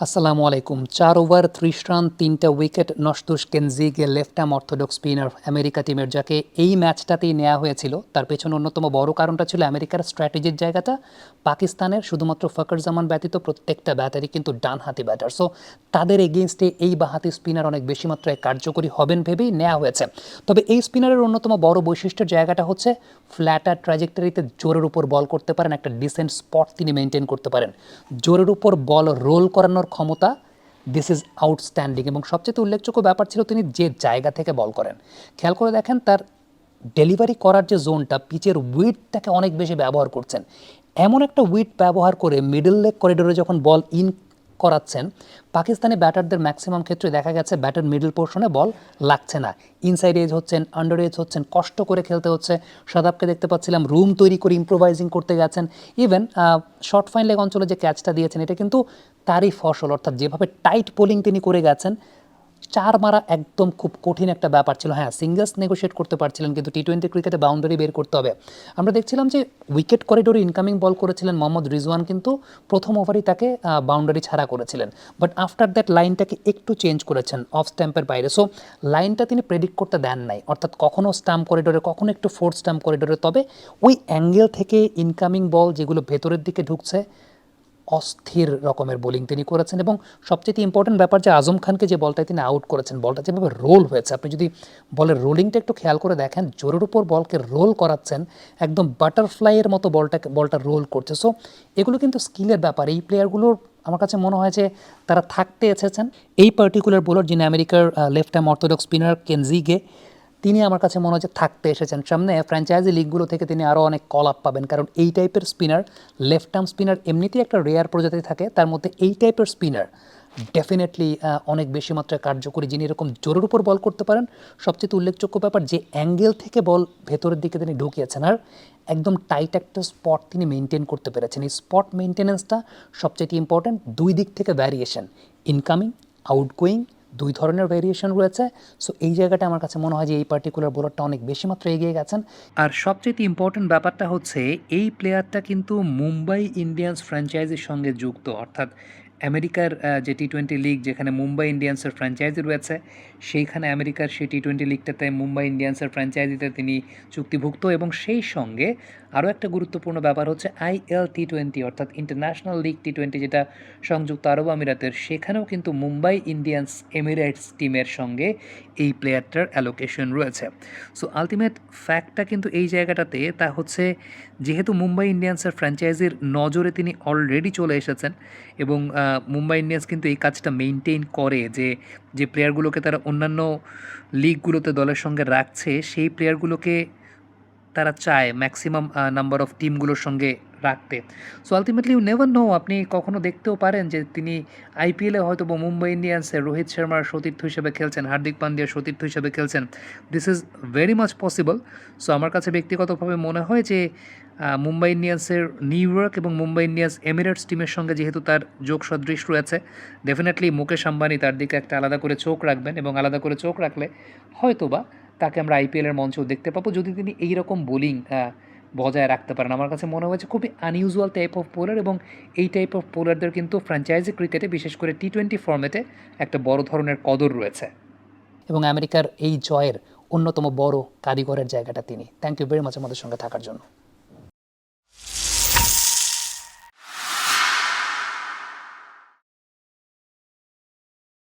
আসসালামু আলাইকুম। চার ওভার, ত্রিশ রান, তিনটা wicket Nosthush Kenjige left arm orthodox spinner America টিমের যাকে এই ম্যাচটাতেই নেওয়া হয়েছিল। তার পেছনে অন্যতম বড় কারণটা ছিল আমেরিকার স্ট্র্যাটেজির জায়গাটা। পাকিস্তানের শুধুমাত্র ফকর জামান ব্যতীত প্রত্যেকটা ব্যাটারই কিন্তু ডানহাতি ব্যাটার। সো তাদের এগেনস্টে এই বাহাতি স্পিনার অনেক বেশি মাত্রায় কার্যকরী হবেন ভেবেই নেওয়া হয়েছে। তবে এই স্পিনারের অন্যতম বড় বৈশিষ্ট্যের জায়গাটা হচ্ছে ফ্ল্যাটার ট্র্যাজেক্টরিতে জোরের উপর বল করতে পারেন, একটা ডিসেন্ট স্পট তিনি মেনটেন করতে পারেন। জোরের উপর বল রোল করানোর ক্ষমতা দিস ইজ আউটস্ট্যান্ডিং এবং সবচেয়ে উল্লেখযোগ্য ব্যাপার ছিল তিনি যে জায়গা থেকে বল করেন। খেয়াল করে দেখেন তার ডেলিভারি করার যে জোনটা পিচের উইডটাকে অনেক বেশি ব্যবহার করছেন। এমন একটা উইড ব্যবহার করে মিডল লেগ করিডোরে যখন বল ইন করাচ্ছেন। পাকিস্তানি ব্যাটারদের ম্যাক্সিমাম ক্ষেত্রে দেখা গেছে ব্যাটার মিডল পোর্শনে বল লাগছে না। ইনসাইড এজ হচ্ছেন আন্ডার এজ হচ্ছেন, কষ্ট করে খেলতে হচ্ছে। সাদাবকে দেখতে পাচ্ছিলাম রুম তৈরি করে ইম্প্রোভাইজিং করতে গেছেন। ইভেন শর্ট ফাইন লেগ অঞ্চলে যে ক্যাচটা দিয়েছেন, এটা কিন্তু তারই ফসল। অর্থাৎ যেভাবে টাইট পোলিং তিনি করে গেছেন চার মারা একদম খুব কঠিন একটা ব্যাপার ছিল। হ্যাঁ সিঙ্গলস নেগোশিয়েট করতে পারছিলেন, কিন্তু টি টোয়েন্টি ক্রিকেটে বাউন্ডারি বের করতে হবে। আমরা দেখছিলাম যে উইকেট করিডোরে ইনকামিং বল করেছিলেন মোহাম্মদ রিজওয়ান, কিন্তু প্রথম ওভারই তাকে বাউন্ডারি ছাড়া করেছিলেন। বাট আফটার দ্যাট লাইনটাকে একটু চেঞ্জ করেছেন অফ স্ট্যাম্পের বাইরে। সো লাইনটা তিনি প্রেডিক্ট করতে দেন নাই। অর্থাৎ কখনো স্টাম্প করিডোরে কখনো একটু ফোর্থ স্টাম্প করিডোরে তবে ওই অ্যাঙ্গেল থেকে ইনকামিং বল যেগুলো ভেতরের দিকে ঢুকছে অস্থির রকমের বোলিং তিনি করেছেন এবং সবচেয়ে ইম্পর্টেন্ট ব্যাপার যে আজম খানকে যে বলটায় তিনি আউট করেছেন, বলটা যেভাবে রোল হয়েছে। আপনি যদি বলের রোলিংটা একটু খেয়াল করে দেখেন, জোরের উপর বলকে রোল করাচ্ছেন, একদম বাটারফ্লাইয়ের মতো বলটাকে বলটা রোল করছে। সো এগুলো কিন্তু স্কিলের ব্যাপার। এই প্লেয়ারগুলোর আমার কাছে মনে হয় যে তারা থাকতে এসেছেন। এই পার্টিকুলার বোলার যিনি আমেরিকার left arm orthodox spinner Kenjige তিনি আমার কাছে মনে হচ্ছে থাকতে এসেছেন। সামনে ফ্র্যাঞ্চাইজি লিগগুলো থেকে তিনি আরও অনেক কল আপ পাবেন। কারণ এই টাইপের স্পিনার লেফট আর্ম স্পিনার এমনিতেই একটা রেয়ার প্রজাতি থাকে। তার মধ্যে এই টাইপের স্পিনার ডেফিনেটলি অনেক বেশি মাত্রায় কার্যকরী যিনি এরকম জোরের উপর বল করতে পারেন। সবচেয়ে উল্লেখযোগ্য ব্যাপার, যে অ্যাঙ্গেল থেকে বল ভেতরের দিকে তিনি ঢুকিয়েছেন আর একদম টাইট একটা স্পট তিনি মেনটেন করতে পেরেছেন। এই স্পট মেনটেন্যান্সটা সবচেয়ে ইম্পর্ট্যান্ট দুই দিক থেকে ভ্যারিয়েশন ইনকামিং আউটগোয়িং দুই ধরনের ভেরিয়েশন রয়েছে। সো এই জায়গাটা আমার কাছে মনে হয় যে এই পার্টিকুলার বোলারটা অনেক বেশি মাত্র এগিয়ে গেছেন। আর সবচেয়ে ইম্পর্টেন্ট ব্যাপারটা হচ্ছে, এই প্লেয়ারটা কিন্তু মুম্বাই ইন্ডিয়ান্স ফ্র্যাঞ্চাইজির সঙ্গে যুক্ত। অর্থাৎ আমেরিকার যে টি টোয়েন্টি লিগ যেখানে মুম্বাই ইন্ডিয়ান্সের ফ্র্যাঞ্চাইজি রয়েছে, সেইখানে আমেরিকার সেই টি টোয়েন্টি লিগটাতে মুম্বাই ইন্ডিয়ান্সের ফ্র্যাঞ্চাইজিতে তিনি চুক্তিভুক্ত এবং সেই সঙ্গে আরও একটা গুরুত্বপূর্ণ ব্যাপার হচ্ছে আইএল টি টোয়েন্টি অর্থাৎ ইন্টারন্যাশনাল লিগ টি টোয়েন্টি যেটা সংযুক্ত আরব আমিরাতের, সেখানেও কিন্তু মুম্বাই ইন্ডিয়ান্স এমিরেটস টিমের সঙ্গে এই প্লেয়ারটার অ্যালোকেশন রয়েছে। সো আলটিমেট ফ্যাক্টটা কিন্তু এই জায়গাটাতে, তা হচ্ছে যেহেতু মুম্বাই ইন্ডিয়ান্সের ফ্র্যাঞ্চাইজির নজরে তিনি অলরেডি চলে এসেছেন এবং মুম্বাই ইন্ডিয়ান্স কিন্তু এই কাজটা মেনটেন করে যে যে প্লেয়ারগুলোকে তারা অন্যান্য লিগগুলোতে দলের সঙ্গে রাখছে, সেই প্লেয়ারগুলোকে তারা চায় ম্যাক্সিমাম নাম্বার অফ টিমগুলোর সঙ্গে রাখতে। So ultimately you never know আপনি কখনো দেখতেও পারেন যে তিনি আইপিএলে হয়তো বা মুম্বাই ইন্ডিয়ান্সের রোহিত শর্মার সতীর্থ হিসেবে খেলছেন, হার্দিক পান্ডিয়ার সতীর্থ হিসেবে খেলছেন। This is very much possible so আমার কাছে ব্যক্তিগতভাবে মনে হয় যে মুম্বাই ইন্ডিয়ান্সের নিউ ইয়র্ক এবং মুম্বাই ইন্ডিয়ান্স এমিরেটস টিমের সঙ্গে যেহেতু তার যোগ সদৃশ রয়েছে ডেফিনেটলি মুকেশ আম্বানি তার দিকে একটা আলাদা করে চোখ রাখবেন এবং আলাদা করে চোখ রাখলে হয়তো বা তাকে আমরা আইপিএলের মঞ্চেও দেখতে পাবো। যদি তিনি এই রকম বোলিং বজায় রাখতে পারেন, আমার কাছে মনে হয়েছে খুবই আনইউজুয়াল টাইপ অফ বোলার এবং এই টাইপ অফ বোলারদের কিন্তু ফ্র্যাঞ্চাইজি ক্রিকেটে বিশেষ করে টি টোয়েন্টি ফর্মেটে একটা বড় ধরনের কদর রয়েছে। এবং আমেরিকার এই জয়ের অন্যতম বড় কারিগরের জায়গাটা তিনি। থ্যাংক ইউ ভেরি মাচ আমাদের সঙ্গে থাকার জন্য।